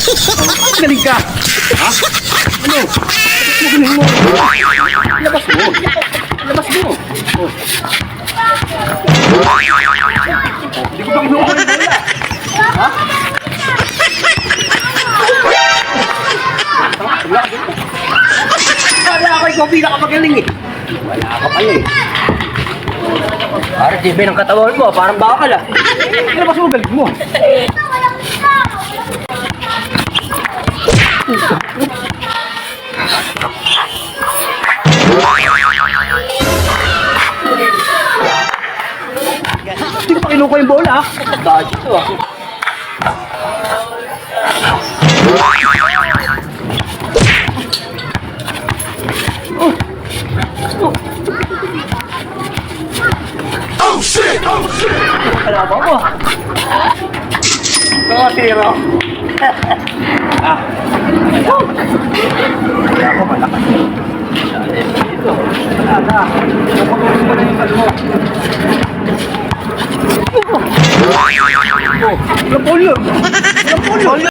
Galing ka. Ha? Ano? Magaling mo. Labas mo. Labas mo. Oh. Hindi ko kinuha yung bola. Ha? Wala. Wala ako ikaw pinakamagaling eh. Wala ka pala eh. Parang TV ng katawan mo, parang bakal ah. Labas mo galing mo. Hindi ko pa kinuha yung bola. Dodge ito ah. Kalaban ko. Mga tiro. Ah. Kaya ako malakas. Wala na. Oh! Napolyon!